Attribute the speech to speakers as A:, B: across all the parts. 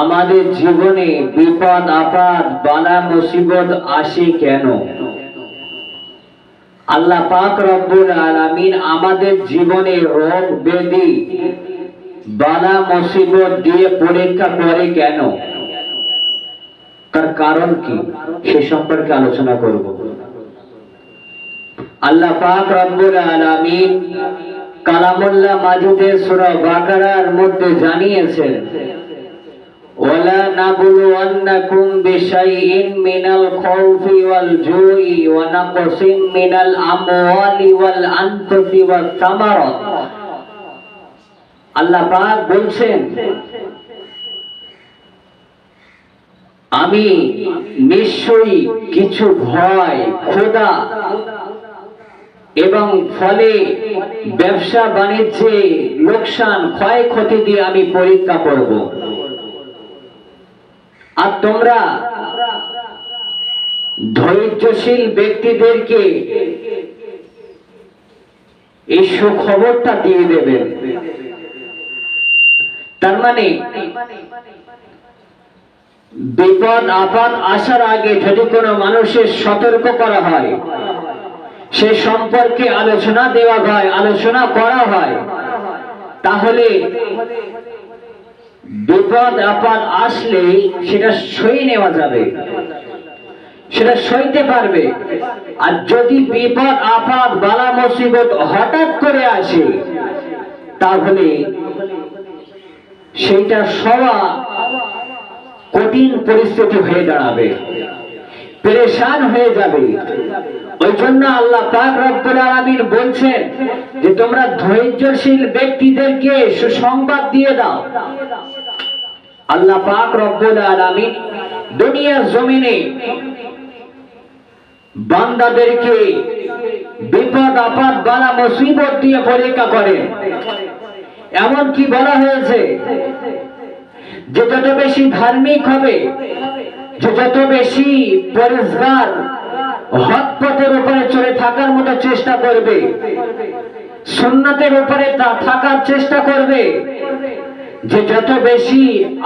A: আমাদের জীবনে বিপদ, আপদ, বালা, মুসিবত আসে কেন? আল্লাহ পাক রব্বুল আলামিন আমাদের জীবনে রোগ, ব্যাধি, বালা, মুসিবত দিয়ে পরীক্ষা করে কেন? তার কারণ কি? সে সম্পর্কে আলোচনা করব। আল্লাহ পাক রব্বুল আলামিন কালামুল্লাহ মাজিদের সূরা বাকারার মধ্যে জানিয়েছেন ولا نبلونكم بشيء من الخوف والجوع ونقص من الأموال والأنفس والثمرات আল্লাহ পাক বলছেন আমি নিশ্চয়ই কিছু ভয় ক্ষুধা এবং ফলে ব্যবসা বাণিজ্যে লোকসান ক্ষয়ক্ষতি দিয়ে আমি পরীক্ষা করব আর তোমরা ধৈর্যশীল ব্যক্তিদেরকে এই সুখবরটা দিয়ে দেবেন তার মানে বিপদ, আপদ আসার আগে যদি কোনো মানুষের সতর্ক করা হয়, সে সম্পর্কে আলোচনা দেওয়া হয়, আলোচনা করা হয়, তাহলে বিপদ আপদ আসলে সেটা সই নেওয়া যাবে। সেটা সইতে পারবে। আর যদি বিপদ আপদ, বালা মুসিবত হঠাৎ করে আসে, তাহলে সেইটা সবা কঠিন পরিস্থিতি হয়ে দাঁড়াবে। পেরেশান হয়ে যাবে। ওই জন্য আল্লাহ পাক রব্বুল আলামিন বলছেন যে, তোমরা ধৈর্যশীল ব্যক্তিদেরকে সুসংবাদ দিয়ে দাও। আল্লাহ পাক রব্বুল আলামিন দুনিয়ার জমিনে বান্দাদেরকে বিপদ, আপদ, বালা, মুসিবত দিয়ে পরীক্ষা করেন এমন কি বলা হয়েছে যে যত বেশি ধার্মিক হবে, যে যত বেশি পরিষ্কার হক পথের উপরে চলে থাকার মতো চেষ্টা করবে, সুন্নাতের উপরে থাকার চেষ্টা করবে যে যত বেশি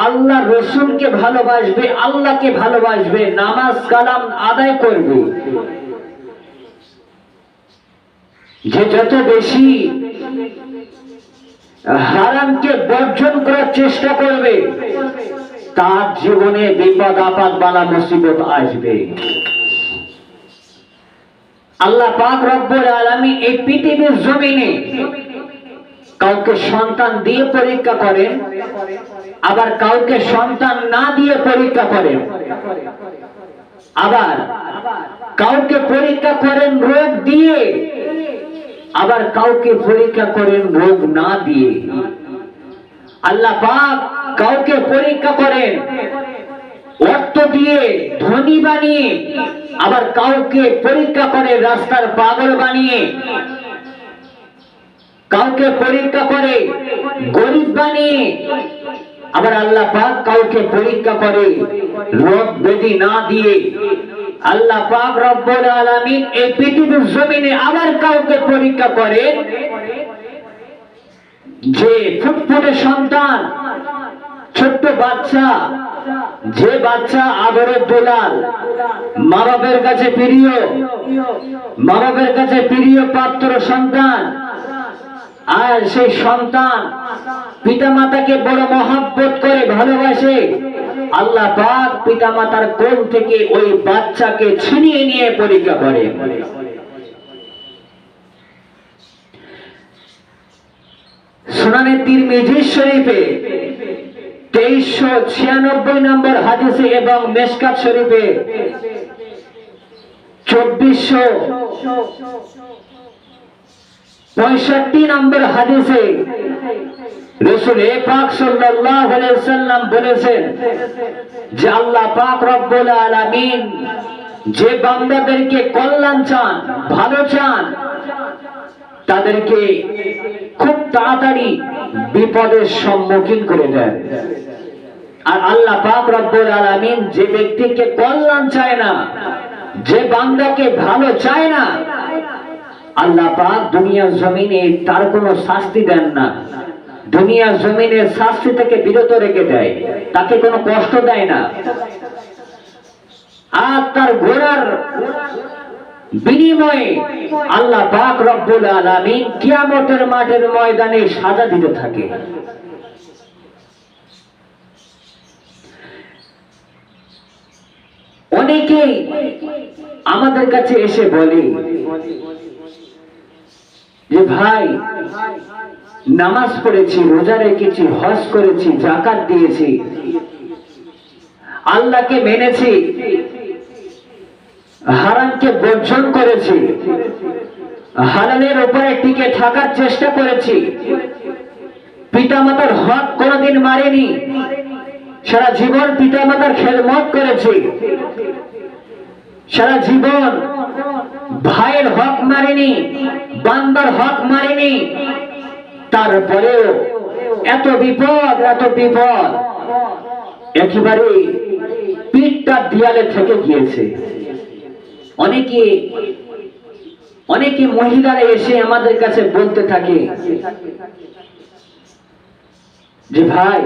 A: আল্লাহ রসুলকে ভালোবাসবে, আল্লাহকে ভালোবাসবে, নামাজ কালাম আদায় করবে। যে যত বেশি হারামকে বর্জন করার চেষ্টা করবে, তার জীবনে বিপদ, আপদ, বালা, মুসিবত আসবে। আল্লাহ পাক রব্বুল আলামিন এই পৃথিবীর জমিনে কাউকে সন্তান দিয়ে পরীক্ষা করেন, আবার কাউকে সন্তান না দিয়ে পরীক্ষা করেন। আবার কাউকে পরীক্ষা করেন রোগ দিয়ে, আবার কাউকে পরীক্ষা করেন রোগ না দিয়ে। আল্লাহ পাক কাউকে পরীক্ষা করেন, অর্থ দিয়ে, ধনী বানিয়ে, আবার কাউকে পরীক্ষা করে রাস্তার পাগল বানিয়ে। কাউকে পরীক্ষা করে, গরিব বানিয়ে আবার আল্লাহ পাক কাউকে পরীক্ষা করে রোগ ব্যাধি না দিয়ে। আল্লাহ পাক রব্বুল আলামিন এই পৃথিবীর জমিনে আবার কাউকে পরীক্ষা করে। যে ফুটফুটে সন্তান, ছোট্ট বাচ্চা, যে বাচ্চা আদরের দোলাল, মা বাবের কাছে প্রিয়, মা বাবের কাছে প্রিয় পাত্র সন্তান আর সেই সন্তান পিতা মাতাকে বড় মহাব্বত করে, ভালোবাসে। আল্লাহ পাক পিতা মাতার কোল থেকে ওই বাচ্চাকে ছিনিয়ে নিয়ে পরীক্ষা করে। সুনানে তিরমিজি শরীফে তেইশশো ছিয়ানব্বই নম্বর হাদিসে এবং মেসকাত শরীফে চব্বিশশো পঁয়ষট্টি নম্বর হাদিসে রসুল এ পাক সাল্লাল্লাহু সাল্লাম বলেছেন যে আল্লাহ পাক রব্বুল আলামিন যে বান্দাদেরকে কল্যাণ চান, ভালো চান, তাদেরকে খুব তাড়াতাড়ি বিপদের সম্মুখীন করে দেন। আর আল্লাহ পাক রব্বুল আলামিন যে ব্যক্তিকে কল্যাণ চায় না, যে বান্দাকে ভালো চায় না আল্লাহ পাক দুনিয়ার জমিনে তার কোনো শাস্তি দেন না। দুনিয়া জমিনের শাস্তি থেকে বিরত রেখে দেয়। তাকে কোনো কষ্ট দেয় না। আর তার ঘোড়ার বিনিময়ে আল্লাহ পাক রব্বুল আলামিন কিয়ামতের মাঠের ময়দানে সাজা দিতে থাকে। অনেকেই আমাদের কাছে এসে বলে যে ভাই নামাজ পড়েছি, রোজা রেখেছি, হজ করেছি, জাকাত দিয়েছি, আল্লাহকে মেনেছি, হারামকে বর্জন করেছি, হালালের উপরে টিকে থাকার চেষ্টা করেছি, পিতামাতার হক কোনোদিন মারেনি, সারা জীবন পিতামাতার খেদমত করেছি, সারা জীবন ভাইয়ের হক মারেনি বান্দার হক মারেনি তারপরেও এত বিপদ এত বিপদ। একেবারে পিঠটা দেয়ালে থেকে গিয়েছে। অনেকে অনেকে মহিলারা এসে আমাদের কাছে বলতে থাকে যে, ভাই,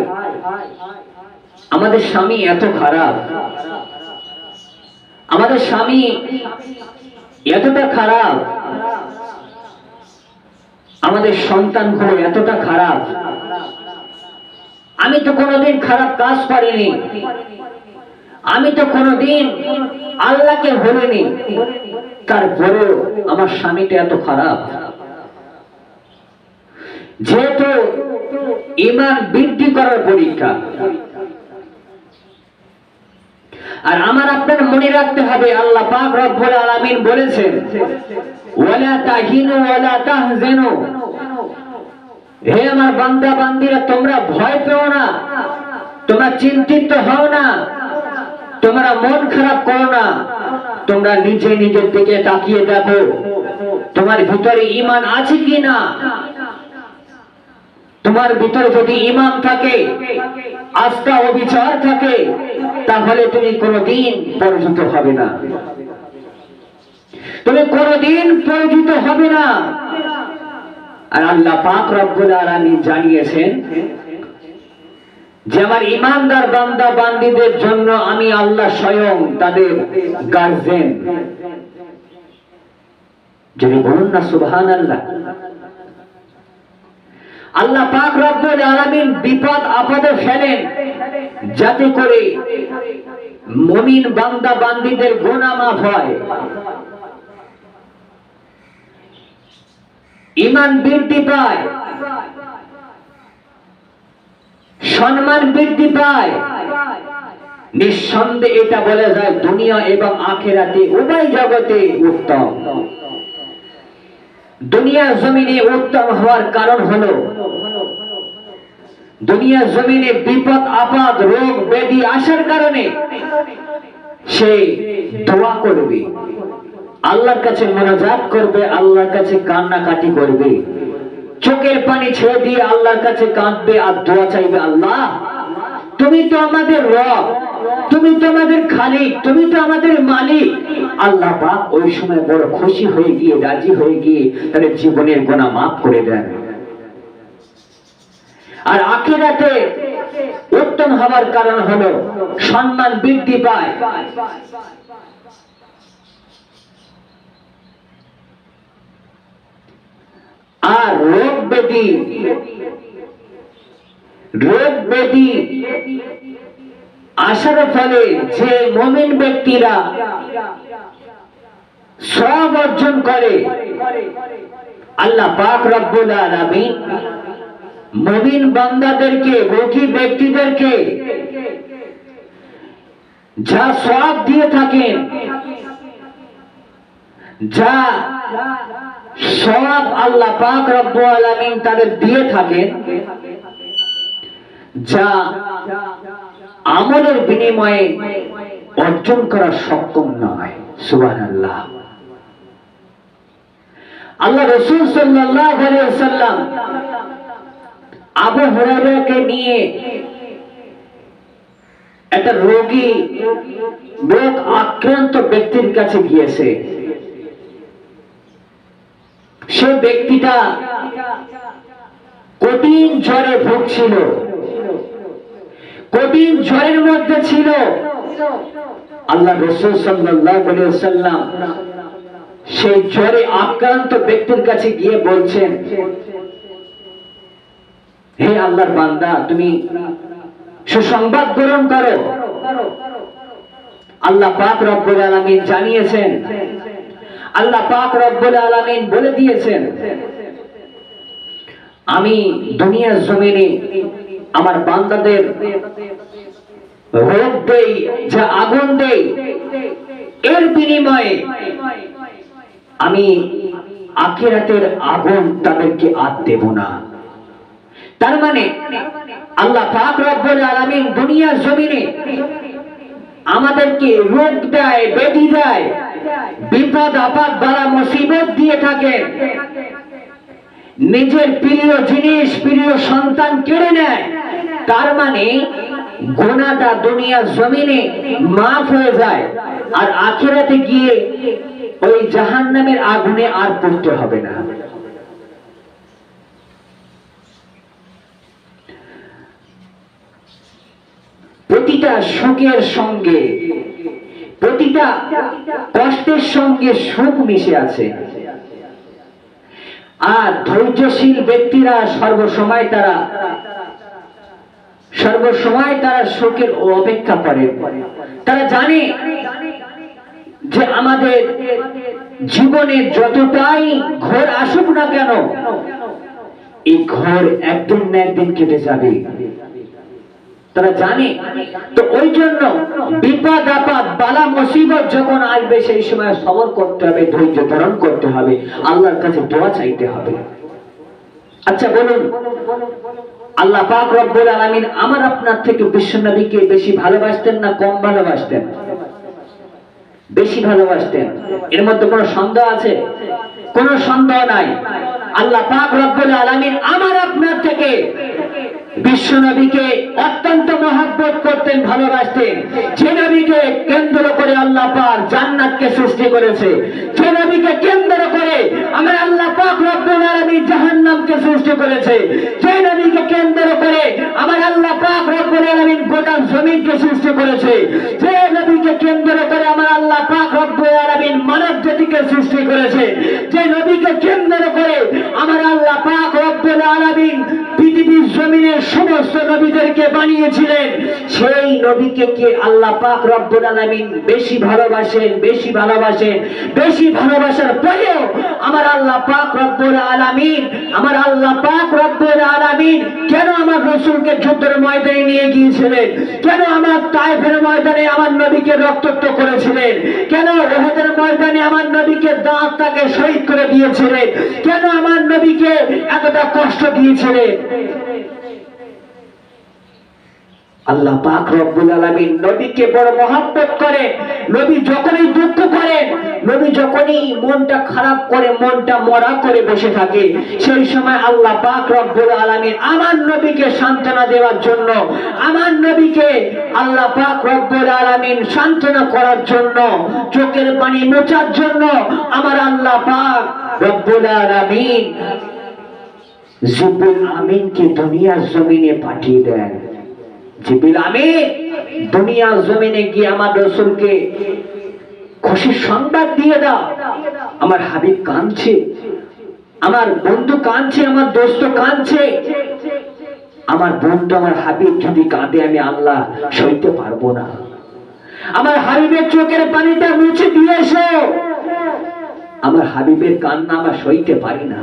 A: আমাদের স্বামী এত খারাপ। আমাদের স্বামী এতটা খারাপ? আমাদের সন্তানগুলো এতটা খারাপ? আমি তো কোনোদিন খারাপ কাজ করিনি। আমি তো কোনোদিন আল্লাহকে ভুলিনি। তারপরেও আমার স্বামীটা এত খারাপ। যেহেতু ইমান বৃদ্ধি করার পরীক্ষা আর আমার আপনার মনে রাখতে হবে, আল্লাহ পাক রব্বুল আলামিন বলেছেন, ওয়ালা তাহিনু ওয়ালা তাহজানু। হে আমার বান্দা, বান্দিরা, তোমরা ভয় পেও না, তোমরা চিন্তিত হও না, তোমরা মন খারাপ করো না, তোমরা নিজে নিজের দিকে তাকিয়ে দেখো, তোমার ভিতরে ইমান আছে কি না তোমার ভিতরে যদি ইমান থাকে, আস্থা ও বিচার থাকে, তাহলে তুমি কোনোদিন পরিচিত হবে না। তুমি কোনোদিন পরিচিত হবে না। আর আল্লাহ পাক রব্বুল আলামিন জানিয়েছেন যে, আমার ইমানদার বান্দা বান্দিদের জন্য আমি আল্লাহ স্বয়ং তাদের গার্জেন। যদি বলুন না সুবহান আল্লাহ আল্লাহ পাক রব্বুল আলামিন বিপদ, আপদে ফেলেন। যাতে করে মুমিন বান্দা, বান্দিদের গুনাহ মাফ হয়। ইমান বৃদ্ধি পায়। সম্মান বৃদ্ধি পায়। নিঃসন্দেহে এটা বলা যায়, দুনিয়া এবং আখেরাতে উভয় জগতে উত্তম। দুনিয়া জমিনে উত্তম হওয়ার কারণ হলো দুনিয়া জমিনে বিপদ, আপদ, রোগ, ব্যাধি আসার কারণে সে দোয়া করবে। আল্লাহর কাছে মনোজাত করবে, আল্লাহর কাছে কান্নাকাটি করবে। চোখের পানি ছেড়ে দিয়ে আল্লাহর কাছে কাঁদবে আর দোয়া চাইবে, আল্লাহ, তুমি তো আমাদের রব, তুমি তো আমাদের খালিক, তুমি তো আমাদের মালিক। আল্লাহ পাক ওই সময় বড় খুশি হয়ে গিয়ে, রাজি হয়ে গিয়ে তাদের জীবনের গোনা মাফ করে দেন। আর আখেরাতে উত্তম হওয়ার কারণ হলো সম্মান বৃদ্ধি পায়। আর রোগ ব্যাধি রোগ ব্যাধি আসার ফলে যে মমিন ব্যক্তিরা সব অর্জন করে, আল্লাহ পাক রব্বুল আলামিন মমিন বান্দাদেরকে রোগী ব্যক্তিদেরকে যা সব দিয়ে থাকেন, যা সব আল্লাহ পাক রব্বুল আলামিন তাদের দিয়ে থাকেন, যা আমলের বিনিময়ে অর্জন করা সক্ষম নয়। সুবহানাল্লাহ। আল্লাহ রসুল সাল্লাল্লাহু আলাইহি ওয়াসাল্লাম আবু হুরায়রাকে নিয়ে একটা রোগী রোগ আক্রান্ত ব্যক্তির কাছে গিয়েছে। সে ব্যক্তিটা কঠিন জ্বরে ভুগছিল। কঠিন জ্বরের মধ্যে ছিল। আল্লাহ রসুল সাল্লাহ সেই জ্বরে আক্রান্ত ব্যক্তির কাছে গিয়ে বলছেন হে আল্লাহর বান্দা, তুমি সুসংবাদ গ্রহণ করো। আল্লাহ পাক রব্বুল আলামিন জানিয়েছেন, আল্লাহ পাক রব্বুল আলামিন বলে দিয়েছেন, আমি দুনিয়ার জমিনে আমার বান্দাদের রোগ দেই, যা আগুন দেই, এর বিনিময়ে আমি আখিরাতের আগুন তাদেরকে আর দেব না। তার মানে আল্লাহ আলামিন দুনিয়ার জমিনে আমাদেরকে রোগ দেয় বেদি দেয়, বিপদ, আপদ, বালা, মুসিবত দিয়ে থাকেন। নিজের প্রিয় জিনিস, প্রিয় সন্তান কেড়ে নেয়। তার মানে গোনাটা দুনিয়ার জমিনে মাফ হয়ে যায় আর আখেরাতে গিয়ে ওই জাহান্নামের আগুনে আর পড়তে হবে না। প্রতিটা সুখের সঙ্গে, প্রতিটা কষ্টের সঙ্গে সুখ মিশে আছে। আর ধৈর্যশীল ব্যক্তিরা সর্বসময় তারা সর্বসময় তারা সুখের অপেক্ষা করে। তারা জানে যে আমাদের জীবনে যতটাই ঘোর আসুক না কেন, এই ঘর একদিন না একদিন কেটে যাবে। তারা জানে। তো ওই জন্য বিপদ, আপদ, বালা, মুসিবত যখন আসবে, সেই সময় সবর করতে হবে, ধৈর্য ধারণ করতে হবে, আল্লাহর কাছে দোয়া চাইতে হবে। আচ্ছা বলুন, আল্লাহ পাক রব্বুল আলামিন আমার আপনার থেকে বিশ্বনবীকে বেশি ভালোবাসতেন না কম ভালোবাসতেন? বেশি ভালোবাসতেন। এর মধ্যে কোনো সন্দেহ আছে? কোনো সন্দেহ নাই। আল্লাহ পাক রব্বুল আলামিন আমার আপনার থেকে বিশ্ব নবীকে অত্যন্ত মহাব্বত করতেন, ভালোবাসতেন। যে নবীকে কেন্দ্র করে আল্লাহ পাক জান্নাতকে সৃষ্টি করেছে। যে নবীকে কেন্দ্র করে আমার আল্লাহ পাক রব্বুল জাহান্নামকে সৃষ্টি করেছে। যে নবীকে কেন্দ্র করে আমার আল্লাহ পাক রব্বুল আলামিন গোটা জমিনকে সৃষ্টি করেছে। যে নবীকে কেন্দ্র করে আমার আল্লাহ পাক রব্বুল আলামিন মানব জাতিকে সৃষ্টি করেছে। যে নবীকে কেন্দ্র করে আমার আল্লাহ পাক রব্বুল আলামিন পৃথিবীর জমিনের সমস্ত নবীদেরকে বানিয়েছিলেন। সেই নবীকে কে আল্লাহ পাক রব্বুল আলামিন বেশি ভালোবাসেন বেশি ভালোবাসেন? বেশি ভালোবাসার পরেও আমার আল্লাহ পাক রব্বুল আলামিন, আমার আল্লাহ পাক রব্বুল আলামিন কেন আমার রসুলকে যুদ্ধের ময়দানে নিয়ে গিয়েছিলেন? কেন আমার তাইফের ময়দানে আমার নবীকে রক্তাক্ত করেছিলেন? কেন ওহাদের ময়দানে আমার নবীকে দাঁত তাকে শহীদ করে দিয়েছিলেন? কেন আমার নবীকে এতটা কষ্ট দিয়েছিলেন? আল্লাহ পাক রব্বুল আলামিন নবীকে বড় মহব্বত করে, নবী যখনই দুঃখ করেন নবী যখনই মনটা খারাপ করে, মনটা মরা করে বসে থাকে, সেই সময় আল্লাহ পাক রব্বুল আলামিন আমার নবীকে সান্ত্বনা দেওয়ার জন্য, আমার নবীকে আল্লাহ পাক রব্বুল আলামিন সান্ত্বনা করার জন্য, চোখের পানি মোচার জন্য আমার আল্লাহ পাক রব্বুল আলামিন জিবুল আমিনকে দুনিয়ার জমিনে পাঠিয়ে দেন। জিবিল আমিন, দুনিয়া জমিনে গিয়ে আমার রসুলকে খুশির সংবাদ দিয়ে দাও। আমার হাবিব কাঁদছে, আমার বন্ধু কাঁদছে, আমার দোস্ত কাঁদছে। আমার বন্ধু, আমার হাবিব যদি কাঁদে, আমি আল্লাহ সইতে পারব না। আমার হাবিবের চোখের পানিটা মুছে দিয়ে এসো। আমার হাবিবের কান্না আমার সইতে পারি না।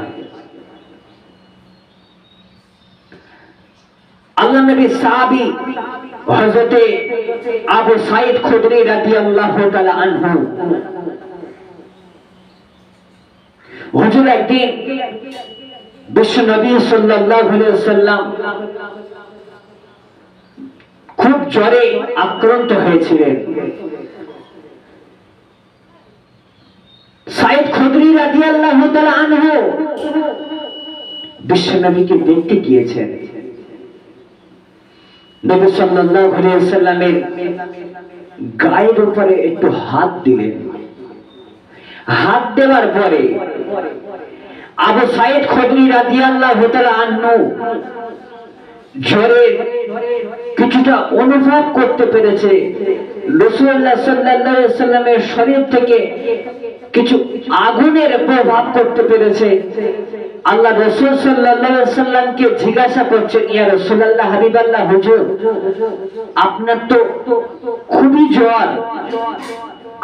A: আল্লাহ নবী সাহাবী হযরতে আবু সাইদ খুদরি রাদিয়াল্লাহু তাআলা আনহু। হুজুর একদিন বিশ্ব নবী সাল্লাল্লাহু আলাইহি ওয়াসাল্লাম খুব জ্বরে আক্রান্ত হয়েছিলেন। সাইদ খুদরি রাদিয়াল্লাহু তাআলা আনহু বিশ্ব নবীকে দেখতে গিয়েছেন। নবী সাল্লাল্লাহু আলাইহি ওয়াসাল্লামের গায়ের উপরে একটু হাত দিলেন। হাত দেওয়ার পরে আবু সাইদ খদরি রাদিয়াল্লাহু তাআলা আনহু জ্বরের কিছুটা অনুভব করতে পেরেছে। রসুল্লাহ সাল্লাল্লাহু আলাইহি সাল্লামের শরীর থেকে কিছু আগুনের প্রভাব করতে পেরেছে। আল্লাহ রসুল সাল্লাহামকে জিজ্ঞাসা করছেন ইয়া রসুল্লাহ হাবিবাল্লাহ, হুজুর, আপনার তো খুবই জ্বর।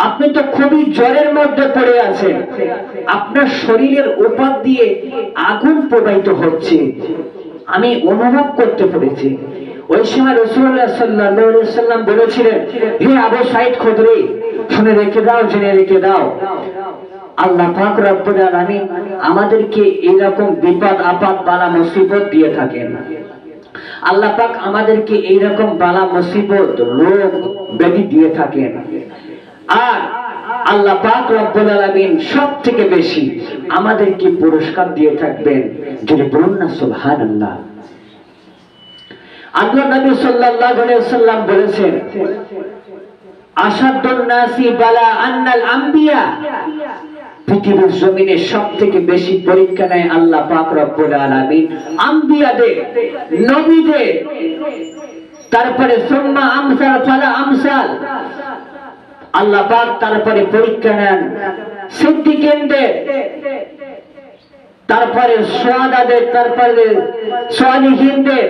A: আপনি তো খুবই জ্বরের মধ্যে পড়ে আছেন। আপনার শরীরের উপর দিয়ে আগুন প্রবাহিত হচ্ছে। আমি অনুভব করতে পেরেছি। ওই সময় রসুল্লাহ সাল্লাহ বলেছিলেন, হে আবু সাইদ খুদরি, শুনে রেখে দাও, জেনে রেখে দাও। আল্লাহ পাক আমাদেরকে এরকম বিপদ, আপদ, বালা, মুসিবত দিয়ে থাকেন। আল্লাহ পাক আমাদেরকে এইরকম বালা, মুসিবত, রোগ, ব্যাধি দিয়ে থাকেন। আর আল্লাহ পাক রব্বুল আলামিন সব থেকে বেশি আমাদেরকে পুরস্কার দিয়ে থাকবেন, যদি বলুন না সুবহানাল্লাহ। আল্লাহ নবী সাল্লাল্লাহু আলাইহি সাল্লাম বলেছেন আসাদুন নাসি বালা আন্নাল আম্বিয়া। পৃথিবীর জমিনে সব থেকে বেশি পরীক্ষা নেয় আল্লাহ পাক রব্বুল আলামিন। আম্বিয়াদের, নবীদের, তারপরে সুম্মা আমসাল ফালা আমসাল। আল্লাহ পাক তারপরে পরীক্ষা নেন সিদ্দিকেনদের, তারপরে সোয়াদাদের তারপরে সোয়ালিহিনদের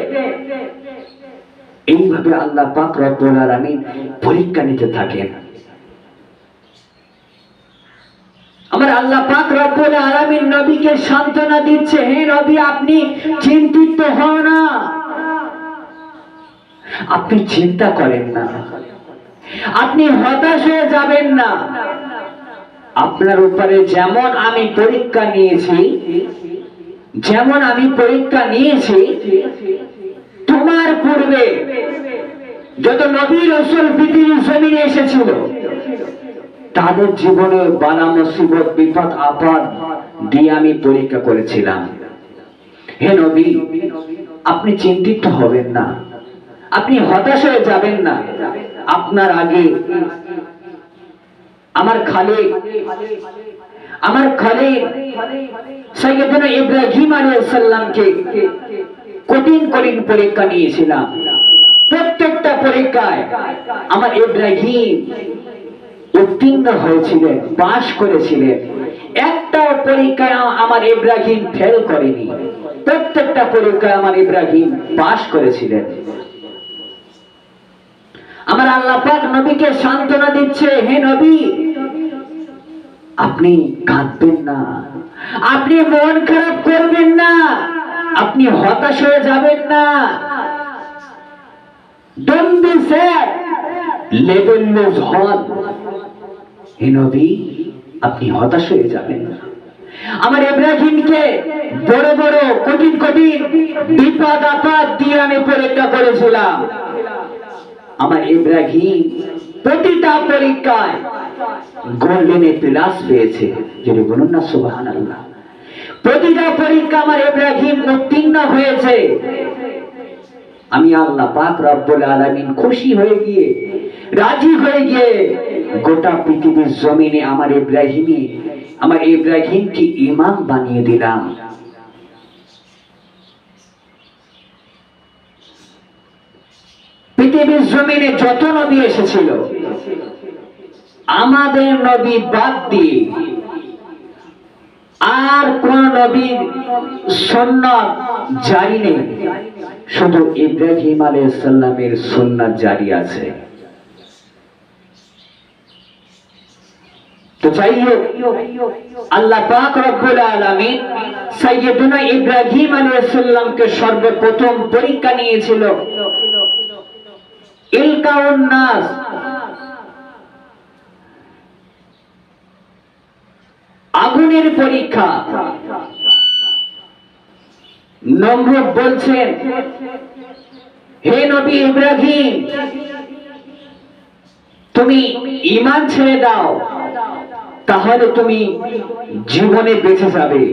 A: এইভাবে আল্লাহ পাক রব্বুল আলামিন পরীক্ষা নিতে থাকেন। আমার আল্লাহ পাক রব্বুল আলামিন নবীকে সান্ত্বনা দিচ্ছে, হে নবী, আপনি চিন্তিত হন না। আপনি চিন্তা করেন না। আপনি হতাশ হয়ে যাবেন না। আপনার উপরে যেমন আমি পরীক্ষা নিয়েছি, যেমন আমি পরীক্ষা নিয়েছি তোমার পূর্বে যত নবী রসুল পৃথিবীর জমিনে এসেছিল, তাদের জীবনে বালা মুসিবত, বিপদ, আপদ দিয়ে আমি পরীক্ষা করেছিলাম। হে নবী, আপনি চিন্তিত হবেন না, আপনি হতাশ হয়ে যাবেন না। আপনার আগে আমার খালে আমার খালে সৈয়দনা ইব্রাহিম আলাইহিস সালামকে কঠিন কঠিন পরীক্ষা নিয়েছিলাম। প্রত্যেকটা পরীক্ষায় আমার ইব্রাহিম উত্তীর্ণ হয়েছিলেন, পাশ করেছিলেন। একটাও পরীক্ষায় আমার ইব্রাহিম ফেল করেনি। প্রত্যেকটা পরীক্ষায় আমার ইব্রাহিম পাশ করেছিলেন। আমার আল্লাহ পাক নবীকে সান্ত্বনা দিচ্ছে, হে নবী, আপনি কাঁদবেন না। আপনি মন খারাপ করবেন না। আপনি হতাশ হয়ে যাবেন না। আপনি হতাশ হয়ে যাবেন না। আমার ইব্রাহিমকে বড় বড় কঠিন কঠিন বিপদ আপদ দিয়ে আমি পরীক্ষা করেছিলাম। আমার ইব্রাহিম প্রতিটা পরীক্ষায় গোল্ডেনে প্লাস পেয়েছে। যদি বলুন না সুবাহান আল্লাহ প্রতিটা পরীক্ষা আমার ইব্রাহিম উত্তীর্ণ হয়েছে। আমি আল্লাহ পাক রব্বুল আলামিন খুশি হয়ে গিয়ে, রাজি হয়ে গিয়ে গোটা পৃথিবীর জমিনে আমার ইব্রাহিমী আমার ইব্রাহিমকে ইমাম বানিয়ে দিলাম। পৃথিবীর জমিনে যত নবী এসেছিল, আমাদের নবী বাদ দিয়ে আর কোন নবীর সন্ন্যত জারি নেই। শুধু ইব্রাহিম আলাইহিস সালামের সুন্নাত জারি আছে। সর্বপ্রথম পরীক্ষা নিয়েছিল আগুনের পরীক্ষা। নমরুদ বলছেন, হে নবী ইব্রাহিম, তুমি ইমান ছেড়ে দাও, তাহলে তুমি জীবনে বেঁচে যাবে।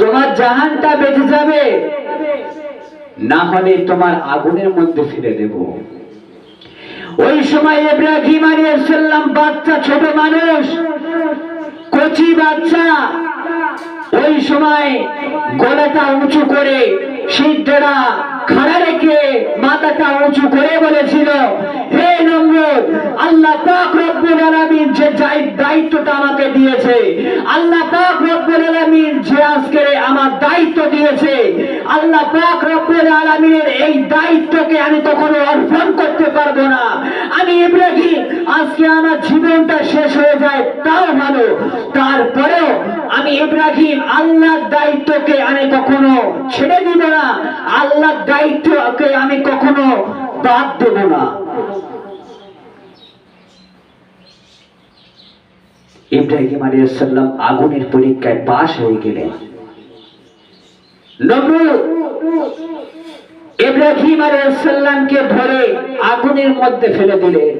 A: তোমার জাহানটা বেঁচে যাবে, না হলে তোমার আগুনের মধ্যে ফিরে দেব। ওই সময় ইব্রাহিম সালাম বাচ্চা, ছোট মানুষ কচি বাচ্চা ওই সময় গলাটা উঁচু করে সিদ্ধরা খাড়া রেখে মাথাটা উঁচু করে বলেছিল, হে নমরুদ, আল্লাহ পাক রব্বুল আলামিন যে দায়িত্বটা আমাকে দিয়েছে, আল্লাহ পাক রব্বুল আলামিন যে আজকে আমার দায়িত্ব দিয়েছে, আল্লাহ পাক রব্বুল আলামিনের এই দায়িত্বকে আমি কখনো অর্পণ করতে পারব না। আমি ইব্রাহিম, আজকে আমার জীবনটা শেষ হয়ে যায়, তাও ভালো। তারপরেও আমি ইব্রাহিম, আল্লাহর দায়িত্বকে আমি কখনো ছেড়ে দিব না। আল্লাহর দায়িত্বকে আমি কখনো বাদ দেব না। ইব্রাহিম আলাইসাল্লাম আগুনের পরীক্ষায় পাশ হয়ে গেলেন। ইব্রাহিম আলাইসাল্লামকে ধরে আগুনের মধ্যে ফেলে দিলেন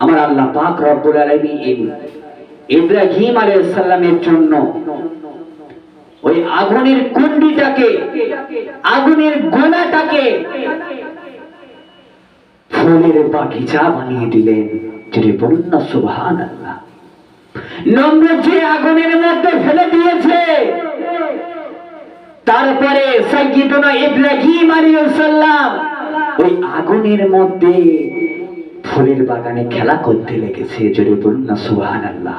A: আমার আল্লাহ পাক রব্বুল আলামিন ইব্রাহিম আলাইসাল্লামের জন্য ওই আগুনের কুন্ডিটাকে আগুনের গোলাটাকে ফুলের বাগিচা বানিয়ে দিলেন যদি বলুন না আল্লাহ নম্র যে আগুনের মধ্যে ফেলে দিয়েছে, তারপরে ওই আগুনের মধ্যে ফুলের বাগানে খেলা করতে লেগেছে যদি বলুন না, সুবহানাল্লাহ।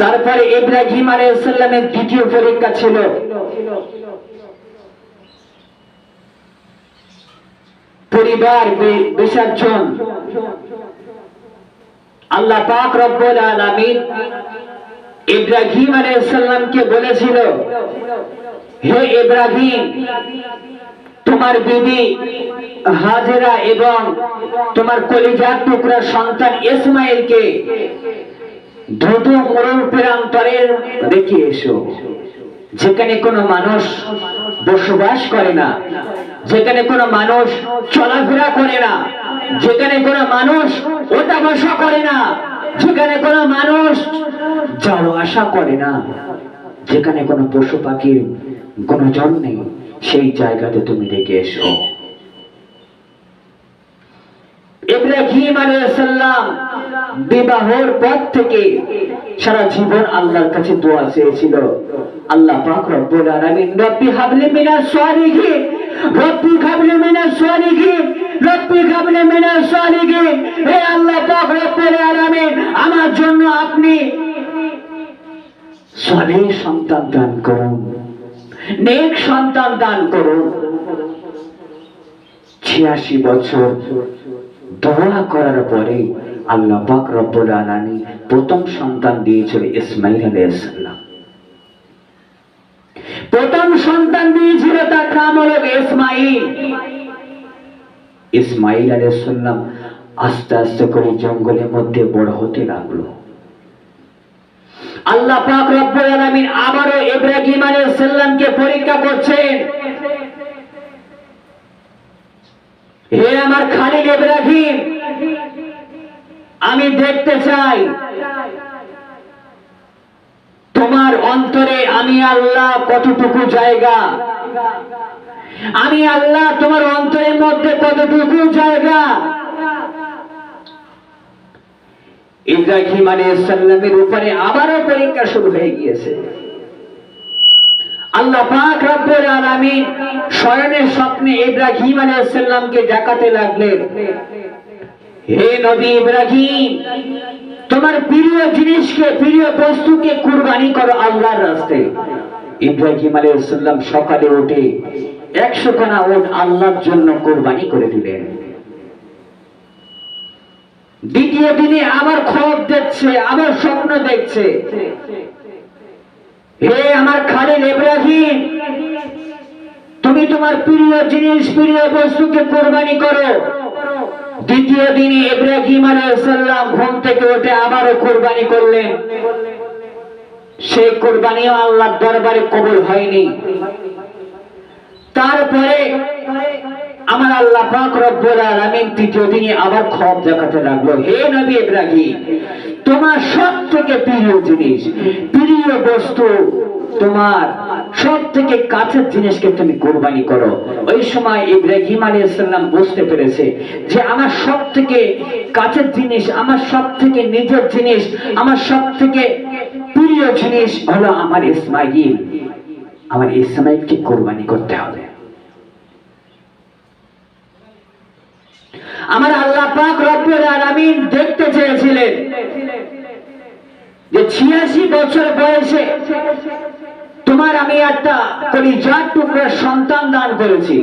A: তারপরে ইব্রাহিম আলাইহিস সালামের দ্বিতীয় পরীক্ষা ছিল। পরিবার বিসর্জন আল্লাহ পাক রব্বুল আলামিন ইব্রাহিম আলাইহিস সালামকে বলেছিল, হে ইব্রাহিম, তোমার বিবি হাজেরা এবং তোমার কলিজার টুকরা সন্তান ইসমাইলকে দ্রুত মরণ প্রান্তরের রেখে এসো। যেখানে কোনো মানুষ বসবাস করে না, যেখানে কোনো মানুষ চলাফেরা করে না, যেখানে কোনো মানুষ ওটা বসা করে না, যেখানে কোনো মানুষ যাওয়া আসা করে না, যেখানে কোনো পশু পাখির কোনো জন নেই, সেই জায়গাতে তুমি রেখে এসো। ইব্রাহিম পর থেকে সারা জীবন আল্লাহর কাছে দোয়া চেয়েছিল। আল্লাহ পাক রব্বুল আলামিন, রব্বি হাবলি মিনাস রব্বি হাবলি মিনাস রব্বি হাবলি মিনাস হে আল্লাহ পাক রব্বুল আলামিন, আমার জন্য আপনি সালেহ সন্তান দান করুন, নেক সন্তান দান করুন। ছিয়াশি বছর দোয়া করার পরে আল্লাহ পাক রব্বুল আলামিন প্রথম সন্তান দিয়েছিল ইসমাইল আলাইহিস সালাম। প্রথম সন্তান দিয়েছিল তার নাম হলো ইসমাইল ইসমাইল আলাইহিস সালাম আস্তে আস্তে করে জঙ্গলের মধ্যে বড় হতে লাগল। আল্লাহ পাক রব্বুল আলামিন আবারও ইব্রাহিম আলাইহিস সালামকে পরীক্ষা করছেন। হে আমার খালিল ইব্রাহিম, আমি দেখতে চাই, তোমার অন্তরে আমি আল্লাহ কতটুকু জায়গা? আমি আল্লাহ তোমার অন্তরের মধ্যে কতটুকু জায়গা? ইব্রাহিম আলাইহিস সালামের উপরে আবারও পরীক্ষা শুরু হয়ে গিয়েছে। আল্লাহ পাক রব্বুল আলামিন শয়নের স্বপ্নে ইব্রাহিম আলাইহিস সালামকে দেখাতে লাগলেন। হে নবী ইব্রাহিম, তোমার প্রিয় জিনিসকে, প্রিয় বস্তুকে কুরবানি করো আল্লাহর রাস্তায় ইব্রাহিম আলাইহিস সালাম সকালে উঠে একশো খানা উট আল্লাহর জন্য কুরবানি করে দিলেন। দ্বিতীয় দিনে আবার খবর দেখছে, আবার স্বপ্ন দেখছে। হে আমার খালিল ইব্রাহিম, তুমি তোমার প্রিয় জিনিস, প্রিয় বস্তুকে কোরবানি করো। দ্বিতীয় দিনে ইব্রাহিম আলাইসাল্লাম ঘুম থেকে উঠে আবারও কোরবানি করলেন। সেই কোরবানিও আল্লাহর দরবারে কবুল হয়নি। তারপরে আমার আল্লাহ পাক রব্বুল আলামিন তৃতীয় দিনে আবার খব দেখাতে লাগল। হে নবী ইব্রাহিম তোমার সব থেকে প্রিয় জিনিস, প্রিয় বস্তু, তোমার সব থেকে কাছের জিনিসকে তুমি কোরবানি করো। ওই সময় ইব্রাহিম আলী ইসলাম বুঝতে পেরেছে যে আমার সব থেকে কাছের জিনিস, আমার সব থেকে নিজের জিনিস, আমার সব থেকে প্রিয় জিনিস হলো আমার ইসমাইল। আমার ইসমাইলকে কোরবানি করতে হবে। আমার আল্লাহ পাক রব্বুল আলামিন দেখতে চেয়েছিলেন যে ছিয়াশি বছর বয়সে তোমার আমি একটা কলিজার টুকরার সন্তান দান করেছি।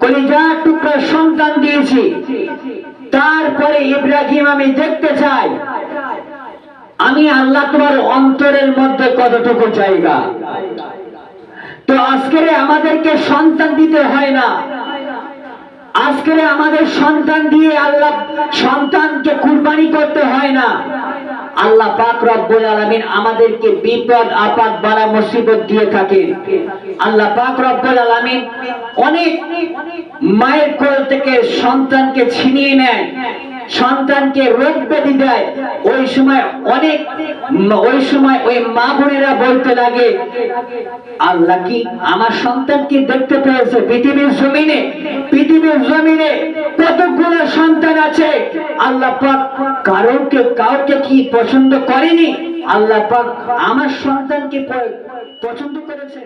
A: কলিজার টুকরার সন্তান দিয়েছি। তারপরে ইব্রাহিম আমি দেখতে চাই। আমি আল্লাহ তোমার অন্তরের মধ্যে কতটুকু জায়গা? তো আজকে আমাদেরকে সন্তান দিতে হয় না। আজকে আমাদের সন্তান দিয়ে আল্লাহ সন্তানকে কুরবানি করতে হয় না। আল্লাহ পাক রব্বুল আলামিন আমাদেরকে বিপদ, আপদ, বালা, মুসিবত দিয়ে থাকে। আল্লাহ পাক রব্বুল আলামিন অনেক মায়ের কোল থেকে সন্তানকে ছিনিয়ে নেয়। সন্তানকে রোগ ব্যাধি দেয়। ওই সময় অনেক ওই সময় ওই মা বোনেরা বলতে লাগে, আল্লাহ কি আমার সন্তান কি দেখতে পেয়েছে পৃথিবীর জমিনে? পৃথিবীর জমিনে কতগুলো সন্তান আছে? আল্লাহ পাক কারোকে, কাউকে কি পছন্দ করেনি? আল্লাহ পাক আমার সন্তানকে পছন্দ করেছে।